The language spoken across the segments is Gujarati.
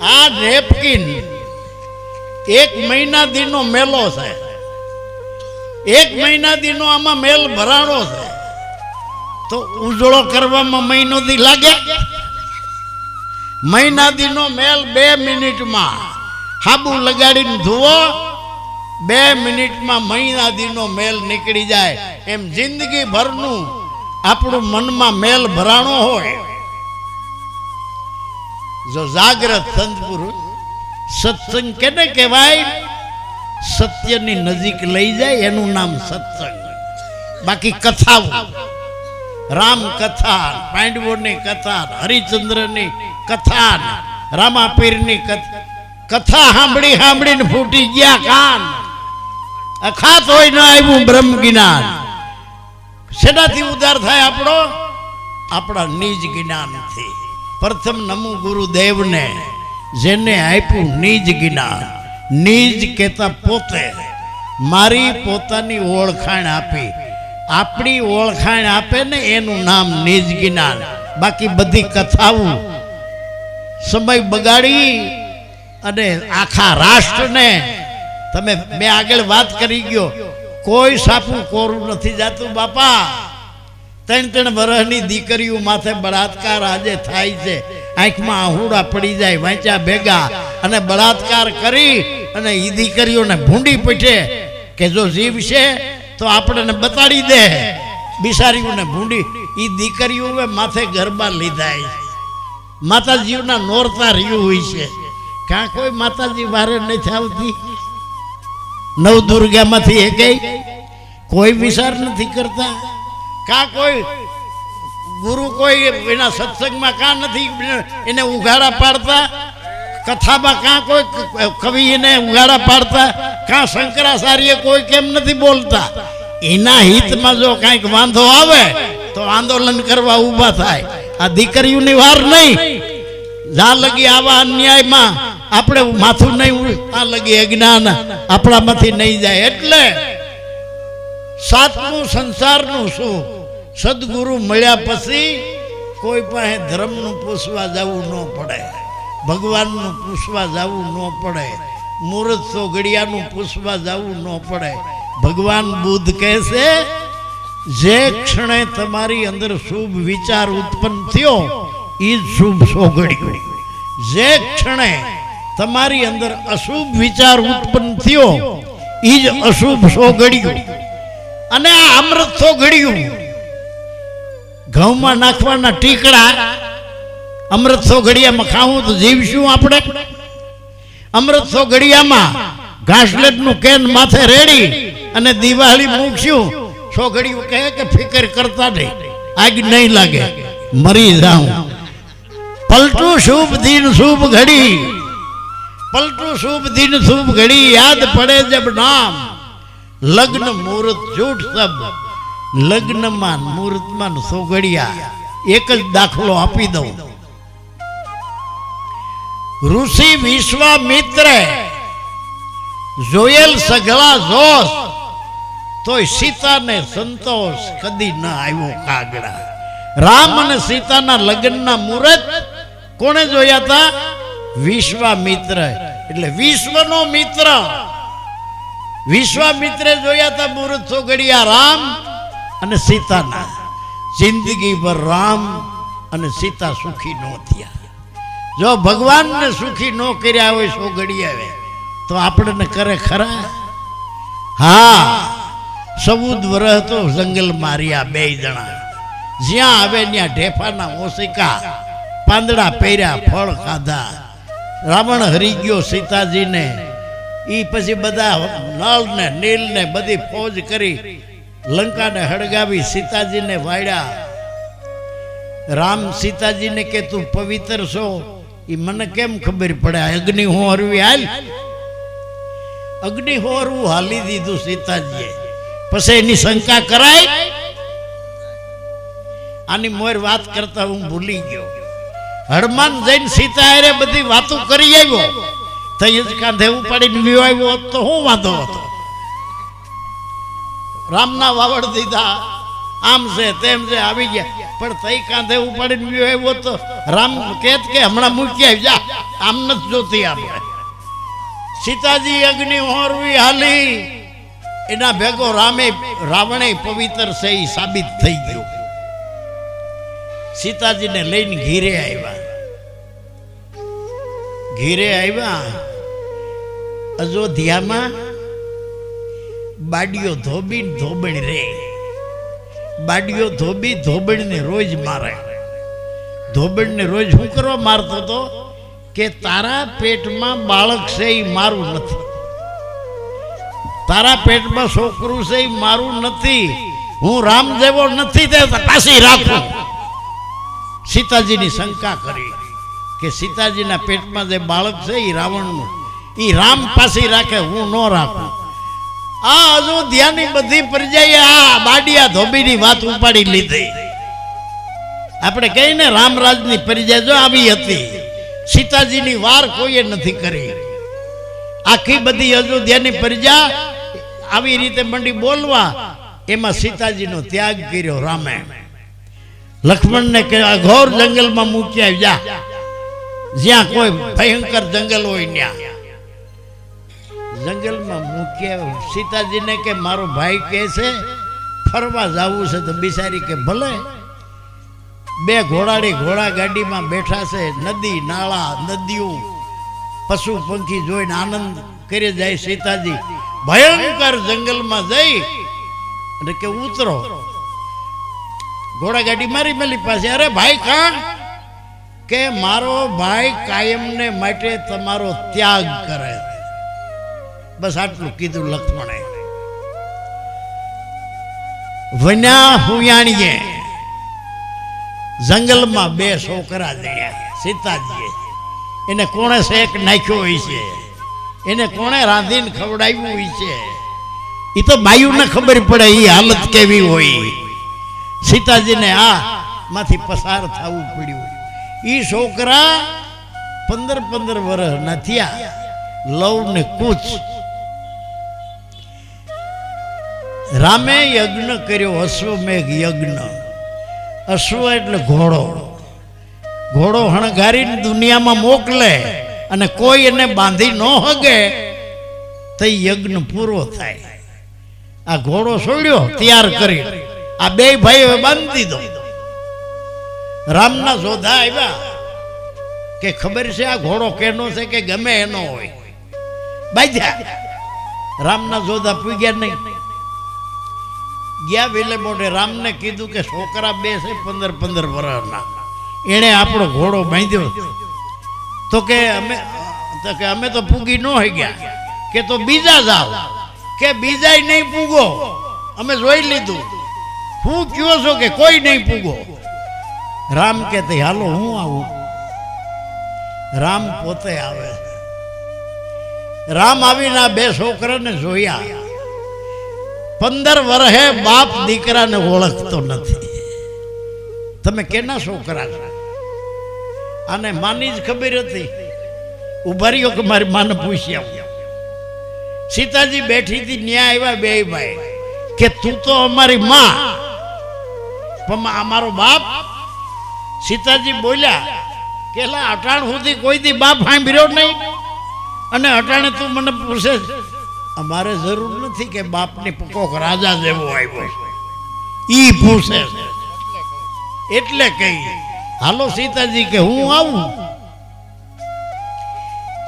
આ નેપકિન એક મહિના દીનો મેલો છે. એક મહિના દીનો આમાં મેલ ભરાણો છે. તો ઉજળો કરવામાં મહિનો દી લાગે? મહિના દીનો મેલ બે મિનિટમાં. હાબુ લગાડીને ધુવો, બે મિનિટમાં મહિના દીનો મેલ નીકળી જાય. એમ જિંદગી ભરનું આપણું મનમાં મેલ ભરાણો હોય. જો જાગ્રત સંત પુરુષ, સત્સંગ કેને કહેવાય? સત્યની નજીક લઈ જાય, એનું નામ સત્સંગ. બાકી કથાઓ. રામ કથા પાંડવોની કથા, હરિચંદ્રની કથા, રામાપીરની કથા. સાંભળી સાંભળીને ફૂટી ગયા કાન. અખાત હોય ન આવ્યું બ્રહ્મ જ્ઞાન. શેનાથી ઉદ્ધાર થાય આપણો? આપણા નિજ જ્ઞાનથી. પ્રથમ નમો ગુરુદેવને જેને આપ્યું નિજ જ્ઞાન નિજ કહેતા પોતે મારી પોતાની ઓળખાણ આપી. આપણી ઓળખાણ આપે ને એનું નામ નિજ જ્ઞાન બાકી બધી કથાઓ સમય બગાડી અને આખા રાષ્ટ્રને તમે મેં આગળ વાત કરી ગયો. કોઈ સાપું કોરું નથી જાતું, બાપા. ત્રણ ત્રણ વર્ષની દીકરીઓ માથે બળાત્કાર આજે થાય છે. આંખમાં આહુડા પડી જાય, વાંચ્યા ભેગા. અને બળાત્કાર કરી અને એ દીકરીઓને ભૂંડી પીઠે કે જો જીવ છે તો આપણને બતાડી દે. બિસારીઓને ભૂંડી. એ દીકરીઓએ માથે ગરબા લીધા છે. માતાજીના નોરતા રહ્યું હોય છે. કાં કોઈ માતાજી વારે નથી આવતી? નવ દુર્ગામાંથી એ ગઈ. કોઈ વિચાર નથી કરતા? કા કોઈ ગુરુ કોઈ એના સત્સંગમાં કાં નથી, એને ઉઘાડા પાડતા? કથામાં કાં કોઈ કવિ એને ઉઘાડા પાડતા? કાં શંકરાચાર્ય કોઈ કેમ નથી બોલતા? એના હિતમાં જો કાંઈક વાંધો આવે, તો આંદોલન કરવા ઊભા થાય. આ દીકરીઓની વાર નહીં. જા લગી આવા અન્યાયમાં આપણે માથું નહીં આ લગી અજ્ઞાન આપણામાંથી નહીં જાય. એટલે સાતમું સંસારનું શું? સદગુરુ મળ્યા પછી કોઈ પાસે ધર્મનું પૂછવા જવું ન પડે, ભગવાનનું પૂછવા જવું ન પડે મુહૂર્ત સોગડિયાનું પૂછવા જવું ન પડે. ભગવાન બુદ્ધ કહે છે, જે ક્ષણે તમારી અંદર શુભ વિચાર ઉત્પન્ન થયો એ જ શુભ સોગડ્યું. જે ક્ષણે તમારી અંદર અશુભ વિચાર ઉત્પન્ન થયો એ જ અશુભ સોગડ્યું. અને આ અમૃત સોગડ્યું ઘઉંમાં નાખવાના ટીકડા, અમૃત ઘડિયામાં ખાવું તો જીવશું આપણે. અમૃત ઘડિયામાં ઘાસલેટનું કેન માથે રેડી અને દિવાળી મૂકશું. સોગડિયું કહે કે ફિકર કરતા નહીં આગ નહીં લાગે, મરી જાઉં. પલટું શુભ દિન શુભ ઘડી, પલટું શુભ દિન શુભ ઘડી, યાદ પડે જબ નામ. લગ્ન મુહૂર્ત જૂઠ સબ લગ્નમાં મુહૂર્તમાં સોગડિયા, એક જ દાખલો આપી દઉં. ઋષિ વિશ્વામિત્રે જોયેલ સઘળા જોશ, તોય સીતાને સંતોષ કદી ન આવ્યો કાગડા. રામ અને સીતાના લગ્નના મુહૂર્ત કોણે જોયા હતા? વિશ્વામિત્ર. એટલે વિશ્વનો મિત્ર. વિશ્વામિત્રે જોયા હતા મુહૂર્ત સોગડિયા રામ અને સીતાના. જિંદગી ભર રામ અને સીતા સુખી ન થયા. જો ભગવાનને સુખી ન કર્યા હોય સોગડિયા તો આપણને કરે ખરા? હા સમુદ વરહ તો જંગલ માર્યા બે જણા. જ્યાં આવે ત્યાં ઢેફાના ઓશિકા, પાંદડા પહેર્યા, ફળ ખાધા. રાવણ હરી ગયો સીતાજીને. એ પછી બધા નળ ને નીલ ને બધી ફોજ કરી લંકાને હળગાવી સીતાજીને વાળ્યા રામ સીતાજીને કે, તું પવિત્ર છો. એ મને કેમ ખબર પડે? અગ્નિ હરવી હાલ? અગ્નિ હોરવું હાલી દીધું સીતાજીએ. પછી એની શંકા કરાય? આની મોર વાત કરતા હું ભૂલી ગયો. હનુમાન જઈને સીતા બધી વાતો કરી આવ્યો. એ જ કાંધે ઉપાડીને હોત તો હું વાંધો હતો? રામના વાવડ દીધા. આમ છે તેમ છે આવી ગયા. પણ તઈ કાંધે ઉપાડીને ગયો એવો તો રામ કેત કે હમણાં મૂકી આવી જા આમ નથી જોતી આપણે. સીતાજી અગ્નિ હોરવી હાલી. એના ભેગો રામે રાવણે પવિત્ર છે એ સાબિત થઈ ગયો. સીતાજીને લઈને ઘીરે આવ્યા ઘીરે આવ્યા અયોધ્યામાં બાડીઓ ધોબી ધોબણ રે. બાડીઓ ધોબી ધોબણને રોજ મારે. ધોબણને રોજ હું કરવા મારતો હતો કે તારા પેટમાં બાળક છે એ મારું નથી. તારા પેટમાં છોકરું છે એ મારું નથી. હું રામ જેવો નથી તે પાછી રાખું. સીતાજીની શંકા કરી કે સીતાજીના પેટમાં જે બાળક છે એ રાવણનું એ રામ પાછી રાખે, હું ન રાખું. આ અયોધ્યાની બધી પ્રજાએ આ બાડિયા ધોબીની વાત ઉપાડી લીધી. આપણે કહીએ ને રામરાજની પ્રજા જો આવી હતી, સીતાજીની વાર કોઈએ નથી કરી. આખી બધી અયોધ્યાની પ્રજા આવી રીતે મંડી બોલવા, એમાં સીતાજીનો ત્યાગ કર્યો રામે. લક્ષ્મણને કે આ ઘોર જંગલમાં મૂકી આવ્યા. જ્યાં કોઈ ભયંકર જંગલ હોય ત્યાં જંગલમાં મૂક્યા સીતાજીને કે મારો ભાઈ કહે છે, ફરવા જવું છે તો બિચારી કે ભલે. બે ઘોડાડી ઘોડા ગાડીમાં બેઠા છે, નદી, નાળા, નદીઓ. પશુ પંખી જોઈને આનંદ કરી જાય સીતાજી. ભયંકર જંગલમાં જઈ અને કે ઉતરો. ઘોડા ગાડી મારી મેલી પાસે, અરે ભાઈ કાણ કે, મારો ભાઈ કાયમને માટે તમારો ત્યાગ કરે બસ આટલું કીધું લક્ષ્મણે વન્યા હુયાણીએ જંગલમાં બે છોકરા જયા સીતાજીએ. એને કોણે શેક નાખ્યો હોય છે? એને કોણે રાંધીને ખવડાવ્યું હોય છે? એ તો બાયુને ખબર પડે એ હાલત કેવી હોય. સીતાજીને આ માંથી પસાર થવું પડ્યું. એ છોકરા પંદર પંદર વર્ષ ના થયા. લવ ને કૂચ રામે યજ્ઞ કર્યો, અશ્વમેઘ યજ્ઞ. અશ્વ એટલે ઘોડો. ઘોડો હણગારીને દુનિયામાં મોકલે અને કોઈ એને બાંધી ન હગે, તો યજ્ઞ પૂરો થાય. આ ઘોડો છોડ્યો તૈયાર કરી આ બે ભાઈઓ બાંધી દીધો. રામના જોધા આવ્યા કે ખબર છે આ ઘોડો કેનો છે કે ગમે એનો હોય. બાંધ્યા. રામના જોધા પૂગ્યા નહીં. ગયા વેલે મોઢે રામને કીધું કે છોકરા બે છે પંદર પંદર વર્ષના એણે આપણો ઘોડો બાંધ્યો. તો કે અમે, તો કે અમે તો પૂગી ન હોય ગયા. કે તો બીજા જાઓ. કે બીજા નહીં પૂગો અમે જોઈ લીધું. હું કયો છો કે કોઈ નહીં પૂગો રામ કે તે, હાલો, હું આવું. રામ પોતે આવે. રામ આવીને આ બે છોકરાને જોયા. પંદર વર્ષે બાપ દીકરાને ઓળખતો નથી. તમે કેના છોકરા છો? આને માની જ ખબર હતી? ઉભારીઓ કે મારી માને પૂછી આવ્યો સીતાજી બેઠી હતી ન્યા આવ્યા બે ભાઈ. કે તું તો અમારી માં. પણ અમારો બાપ? સીતાજી બોલ્યા, કેલા, અટાણ સુધી કોઈ દી બાપ સાંભળ્યો નહીં? અને અટાણે તું મને પૂછે છે. અમારે જરૂર નથી કે બાપને કોક રાજા જેવો આવ્યો. ઈ પૂછે એટલે કહી, હાલો સીતાજી કે હું આવું.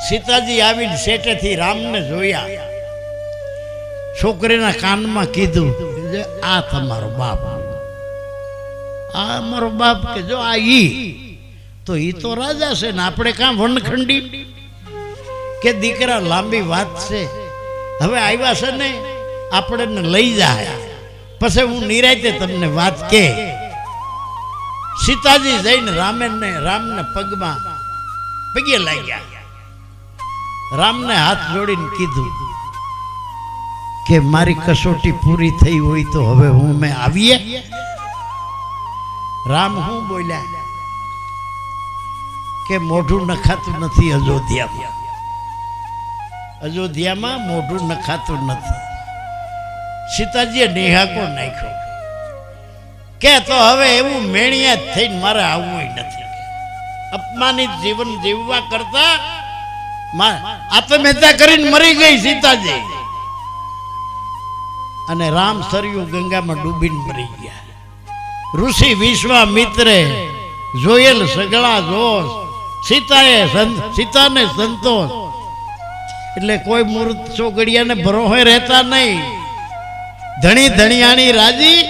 સીતાજી આવીને શેઠેથી રામને જોયા. છોકરીના કાનમાં કીધું કે આ તમારો બાપ. આ અમારો બાપ કે જો આ ઈ, તો ઈ તો રાજા છે ને, આપણે કાં વનખંડી? કે દીકરા લાંબી વાત છે. હવે આવ્યા છે ને આપણે લઈ જાય. પછી હું નિરાયતે તમને વાત કે, સીતાજી જઈને રામેને રામને પગમાં પગે લાગ્યા. રામને હાથ જોડીને કીધું કે મારી કસોટી પૂરી થઈ હોય તો હવે હું મેં આવીએ. રામ હું બોલ્યા કે મોઢું નખાતું નથી અયોધ્યામાં. અયોધ્યામાં મોઢું નખાતું નથી. સીતાજીએ નિહાકો નાખ્યો. કે તો હવે એવું મેણિયા થઈને મારે આવવું નથી. અપમાનિત જીવન જીવવા કરતા આત્મહત્યા કરીને મરી ગઈ સીતાજી. અને રામ સરયુ ગંગામાં ડૂબીને મરી ગયા. ઋષિ વિશ્વામિત્રે જોયેલ સગળા જોશ સીતાએ સીતાને સંતોષ એટલે કોઈ મૂર્ત ચોગડિયાને ભરોહે રહેતા નહીં. ધણી ધણિયાણી રાજી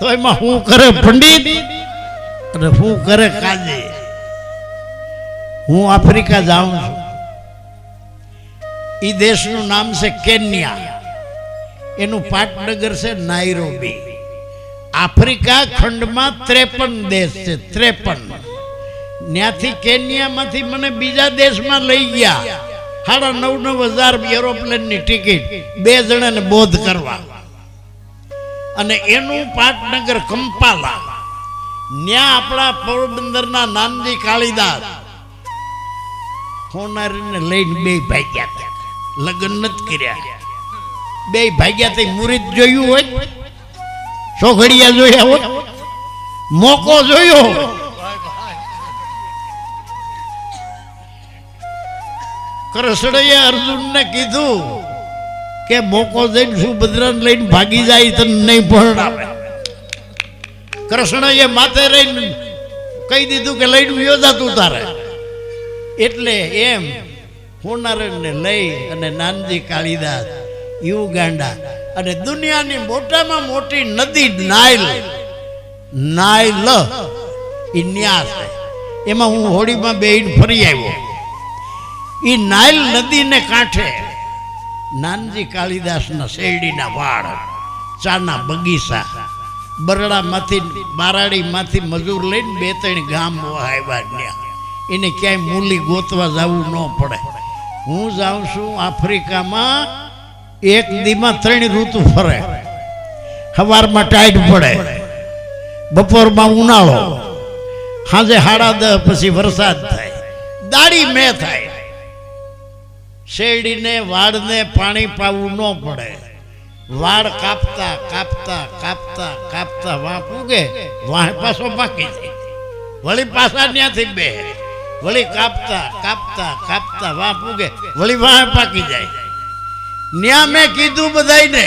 તો એમાં હું કરે પંડિત અને હું કરે કાજે. હું આફ્રિકા જાઉં છું. એ દેશનું નામ છે કેન્યા. એનું પાટનગર છે નાઇરોબી આફ્રિકા ખંડમાં ત્રેપન દેશ છે, ત્રેપન. ત્યાંથી કેન્યામાંથી મને બીજા દેશમાં લઈ ગયા. સાડા નવ નવ હજાર એરોપ્લેનની ટિકિટ બે જણાને બોધ કરવા. અને એનું પાટનગર કંપાલા. ન્યા આપણા પોરબંદરના નાનજી કાળીદાસ હોનારીને લઈને બે ભાગ્યા હતા. લગ્ન નથી કર્યા. બે ભાગ્યા તે મુરીદ જોયું હોય? ચોઘડિયા જોયા હોય મોકો જોયો કૃષ્ણએ અર્જુનને કીધું કે મોકો જઈને સુભદ્રાને લઈને ભાગી જાય, તને નહીં પરણાવે. કૃષ્ણએ માથે રહીને કહી દીધું કે લઈને યોજા તું તારે. એટલે એમ હોનારણને લઈ અને નાનજી કાળીદાસ યુ ગાંડા અને દુનિયાની મોટામાં મોટી નદી નાયલ નાયલ એ ન્યાસ એમાં હું હોડીમાં બેહીને ફરી આવ્યો. ઈ નાઇલ નદીને કાંઠે નાનજી કાળીદાસના શેરડીના વાડ ચાના બગીચા, બરડામાંથી, બારાડીમાંથી મજૂર લઈને બે ત્રણ ગામ આવ્યા ગયા એને ક્યાંય મૂલી ગોતવા જવું ન પડે. હું જાઉં છું આફ્રિકામાં, એક દીમાં ત્રણ ઋતુ ફરે. સવારમાં ટાઈટ પડે. બપોરમાં ઉનાળો. સાંજે સાડા દસ પછી વરસાદ થાય. દાડી મેં થાય. શેરડીને વાડને પાણી પાવું ન પડે. વાડ કાપતા કાપતા કાપતા કાપતા વાં પૂગે વાહ પાછો પાકી જાય. વળી પાછા ત્યાંથી બે વળી કાપતા કાપતા કાપતા વાં પૂગે વળી વાહ પાકી જાય. ન્યા મેં કીધું બધાયને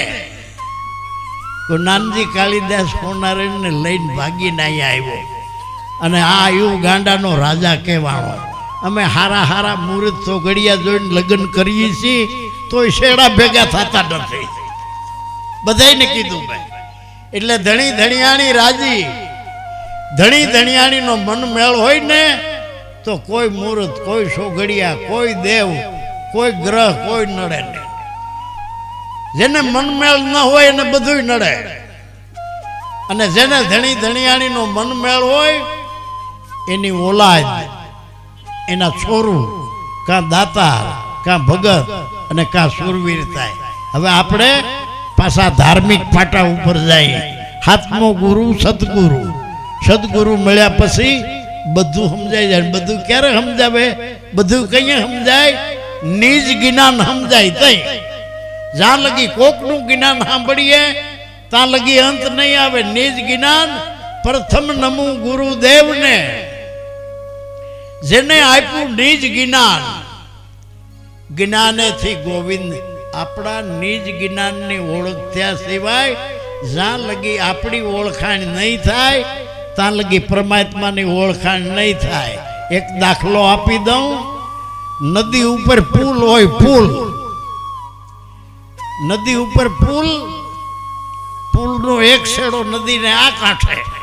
તો નાનજી કાળીદાસ કોનારેને લઈને ભાગીને અહીંયા આવ્યો. અને આ યુ ગાંડાનો રાજા કહેવાનો અમે હારા હારા મુહૂર્ત સોગડિયા જોઈને લગ્ન કરીએ છીએ, તોય શેડા ભેગા થતા નથી. બધાને કીધું ભાઈ એટલે ધણી ધણિયાણી રાજી. ધણી ધણિયાણીનો મન મેળ હોય ને, તો કોઈ મુહૂર્ત, કોઈ સોગડિયા, કોઈ દેવ, કોઈ ગ્રહ, કોઈ નડે નહીં જેને મનમેળ ન હોય એને બધું નડે. અને જેને ધણી ધણિયાણીનો મનમેળ હોય, એની ઓલાદ એના છોરું, કાં દાતાર, કાં ભગત અને કાં સુરવીર થાય. હવે આપણે પાછા ધાર્મિક પાટા ઉપર જઈએ હાથમો ગુરુ, સદગુરુ. સદગુરુ મળ્યા પછી બધું સમજાઈ જાય. બધું ક્યારે સમજાવે? બધું કઈ સમજાય? નિજ જ્ઞાન સમજાય તઈ. જ્યાં લગી કોકનું જ્ઞાન સાંભળીએ, ત્યાં લગી અંત નહીં આવે. નિજ જ્ઞાન પ્રથમ નમું ગુરુદેવને જેને આપ્યું નિજ જ્ઞાન. જ્ઞાનેથી ગોવિંદ આપણા નિજ જ્ઞાનની ઓળખ થયા સિવાય જ્યાં લગી આપણી ઓળખાણ નહીં થાય, ત્યાં લગી પરમાત્માની ઓળખાણ નહીં થાય. એક દાખલો આપી દઉં. નદી ઉપર પુલ હોય પુલ. નદી ઉપર પુલ. પુલનો એક શેડો નદીને આ કાંઠે.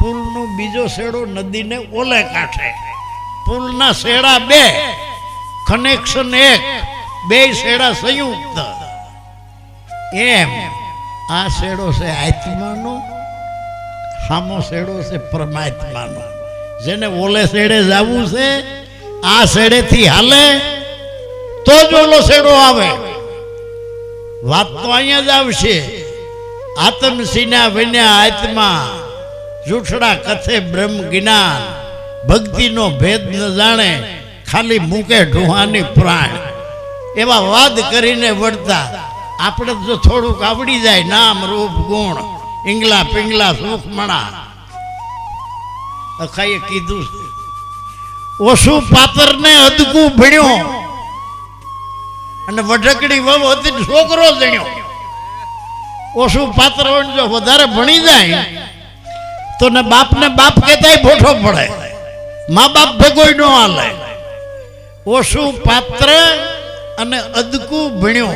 પુલનો બીજો શેડો નદીને ઓલે કાંઠે. પુલના શેડા બે કનેક્શન એક, બે શેડા સંયુક્ત. એમ આ શેડો છે આત્માનો, સામો શેડો છે પરમાત્માનો. જેને ઓલે શેડે જવું છે, આ શેડેથી હાલે, તો જ ઓલો શેડો આવે. વાત તો અહીંયા જ આવશે. આત્મસિના વિના આત્મા જૂઠડા કથે બ્રહ્મ જ્ઞાન. ભક્તિનો ભેદ ન જાણે, ખાલી મૂકે ઢોહાની પ્રાણ. એવા વાદ કરીને વળતા, આપણે જો થોડુંક આવડી જાય, નામ, રૂપ, ગુણ ઇંગલા પિંગલા, સુખ, મણા. અખાઈએ કીધું, ઓછું પાતર ને અદકું ભણ્યો. અને વઢકડી વહુ હતી છોકરો જણ્યો. ઓછું પાત્ર જો વધારે ભણી જાય. તો ને બાપને બાપ કહેતાય ભોઠો પડે. મા બાપ ભેગોય ન હાલે. ઓછું પાત્ર અને અદકું ભણ્યો.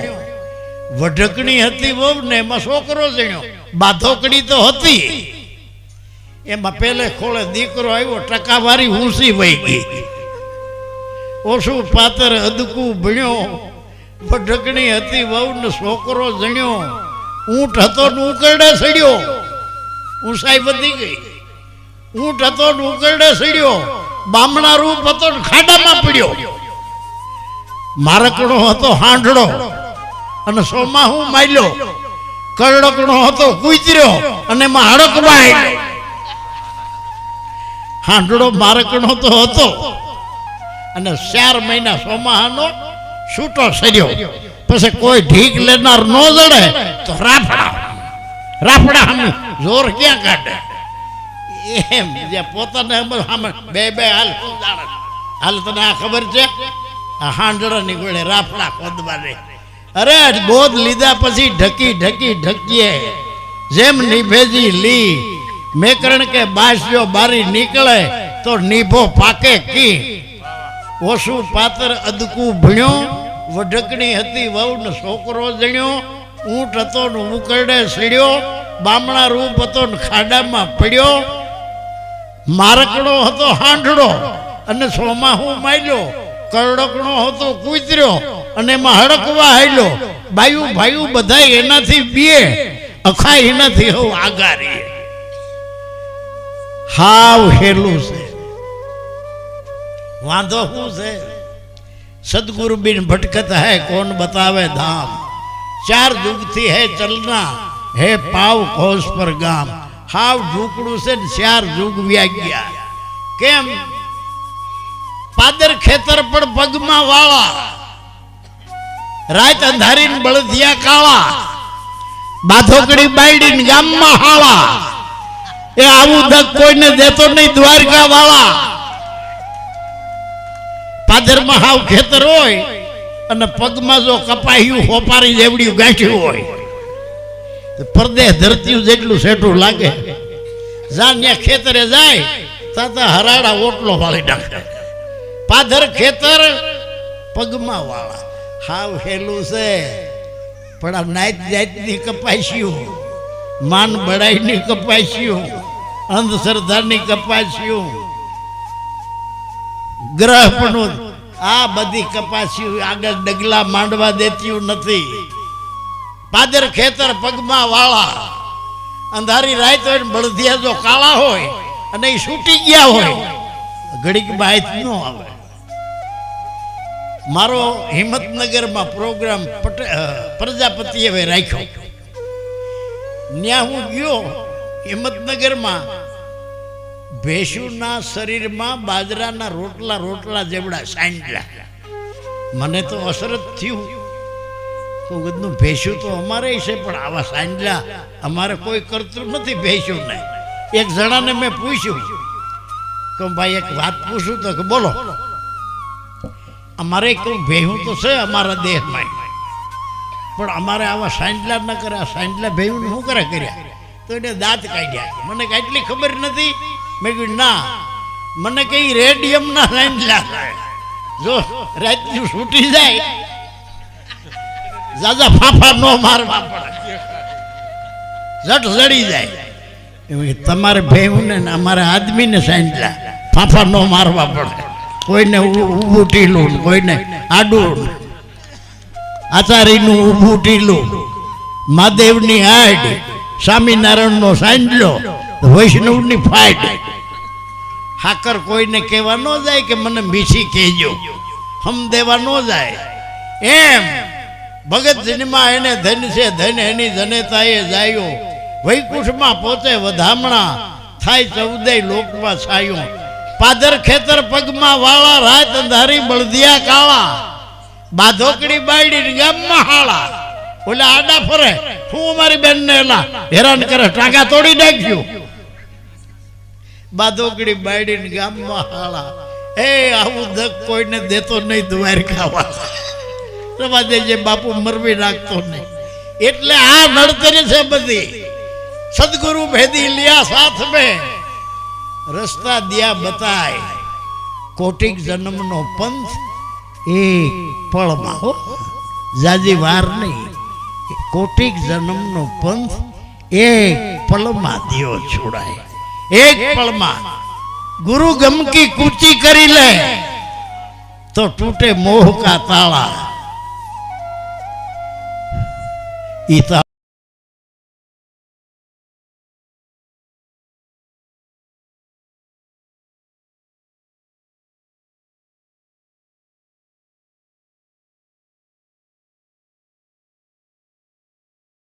વઢકણી હતી બહુ ને એમાં છોકરો જણ્યો બાધોકડી તો હતી. એમાં પેલે ખોળે દીકરો આવ્યો, ટકાવારી ઊંસી વહી ગઈ. ઓછું પાત્ર અદકું ભણ્યો. વઢકણી હતી વહુ ને છોકરો જણ્યો ઊંટ હતો ને ઉકરડે સડ્યો ઊંચાઈ વધી ગઈ. ઊંટ હતો ને સીડ્યો. બામણા રૂપ હતો ખાડામાં પડ્યો. મારકડો હતો હાંડડો અને સોમાં હું માલ્યો કરડકણો હતો, કૂતર્યો. અને એમાં માયલો હાંડડો મારકણો તો હતો. અને ચાર મહિના સોમાહાનો છૂટો સર્યો. પછી કોઈ ઢીક લેનાર ન જડે તો રાફડા. રાફડા સામે જોર ક્યાં કાઢે એમ જે પોતાને એમ જ સામે બે બે હાલ શું જાણે હાલ તને આ ખબર છે આ હાંડળો નીકળે રાફડા ખોદવા દે અરે બોધ લીધા પછી ઢકી ઢકી ઢકીએ જેમ નિભેજી લી મેકરણ કે બાસ જો બારી નીકળે તો નીભો પાકે કી ઓછું પાત્ર અદકું ભણ્યો વઢકણી હતી વહુ ને છોકરો જણ્યો ઊંટ હતો ને ઉકરડે સડ્યો, બામણા રૂપ હતો ને ખાડામાં પડ્યો. મારકડો હતો હાંઢડો અને સોમાં હું માયલો કરડકણો હતો કૂતર્યો અને એમાં હડકવા હાલ્યો. બાયું ભાઈ બધા એનાથી બીએ અખા એનાથી હું આગારી. હાવ હેલું છે. વાંધો શું છે? સદગુરુ બિન ભટકત હે, કોણ બતાવે ધામ? चार दुगती है चलना। हे पाव खोस पर गाम। हाव ढूकड़ू से चार दुग भी गया। केम? पादर खेतर पर पगमा वावा रात अंधारी बलदिया कावा बाथोकड़ी बाइडिन गाम मा हावा ये आवू धक कोई ने दे नहीं द्वारका वाला। पादर महाव खेतर होई અને પગમાં જો કપાયું, હોપારી જેવડ્યું ગાંઠ્યું હોય. તો પરદેહ ધરતીયું જેટલું સેઠું લાગે. ત્યાં ખેતરે જાય ત્યાં હરાડા ઓટલો વાળી નાખે. પાધર ખેતર, પગમાં વાળા. હાવ હેલું છે. પણ આ નાત જાતની કપાસ્યું, માન બળાઈની કપાસ્યું, અંધશ્રદ્ધાની કપાસ્યું. ગ્રહ પણ આ બધી કપાસી આગળ ડગલા માંડવા દેતી નથી. પાદર ખેતર પગમાં વાળા. અંધારી રાત હોય ને બળદિયા જો કાળા હોય અને એ છૂટી ગયા હોય, ઘડીક બાયત ન આવે. મારો હિંમતનગરમાં પ્રોગ્રામ પ્રજાપતિએ હવે રાખ્યો. ત્યાં હું ગયો હિંમતનગરમાં ભેંસુના શરીરમાં બાજરાના રોટલા રોટલા જેવડા સાંડલા મને તો અસર જ થયું. તો બધું ભેંસું તો અમારે છે, પણ આવા સાંડલા અમારે કોઈ કરતું નથી ભેંસું ને એક જણાને મેં પૂછ્યું કે, ભાઈ, એક વાત પૂછું તો કે બોલો. અમારે કોઈ ભેહું તો છે અમારા દેહમાં. પણ અમારે આવા સાંડલા ન કર્યા. સાંડલા ભેહું શું કરે કર્યા? તો એને દાંત કાઢ્યા. મને કાંઈ એટલી ખબર નથી મેં કીધું, ના, મને કઈ રેડિયમના લાઈન થાય જો, રાતનું છૂટી જાય, જાજા ફાફા નો મારવા પડે. જટ લડી જાય. એમ તમારે ભેહું ને અમારા આદમીને સાંજલા ફાફા નો મારવા પડે. કોઈને ઊભું ઢીલું કોઈને આડું આચારીનું ઊભું ઢીલું મહાદેવની હાડ સ્વામિનારાયણનો સાંજલો વૈષ્ણવની ફાઇટ હાકર કોઈને કહેવા ન જાય કે મને મીઠી કહેજો. હમ દેવા ન જાય. એમ. ભગત જન્મા એને ધન છે, ધન એની જનેતાએ જાયો. વૈકુંઠમાં પોતે વધામણા થાય ચૌદય લોકમાં છાયો. પાદર ખેતર પગમાં વાળા રાત અંધારી બળદિયા કાળા. બાધોકડી બાયડી ગામમાં હાળા. ઓલા આડા ફરે. હું અમારી બેનને એલા હેરાન કરે ટાંકા તોડી નાખ્યું. બાદોગડી બાયડીને ગામમાં હાળા એ, આવું દક કોઈને દેતો નહીં દ્વારકામાં રવા દેજે, બાપુ મરવી નાખતો નહીં. એટલે આ નડતર છે બધી. સદગુરુ ભેદી લિયા સાથ મે રસ્તા દિયા બતાય. કોટિક જન્મનો પંથ એ પળમાં હો. જાજી વાર નહીં. કોટિક જન્મનો પંથ એ પળમાં દિયો છોડાય. એક પળમાં. ગુરુ ગમકી કૂચી કરી લે તો તૂટે મોહ કા તાળા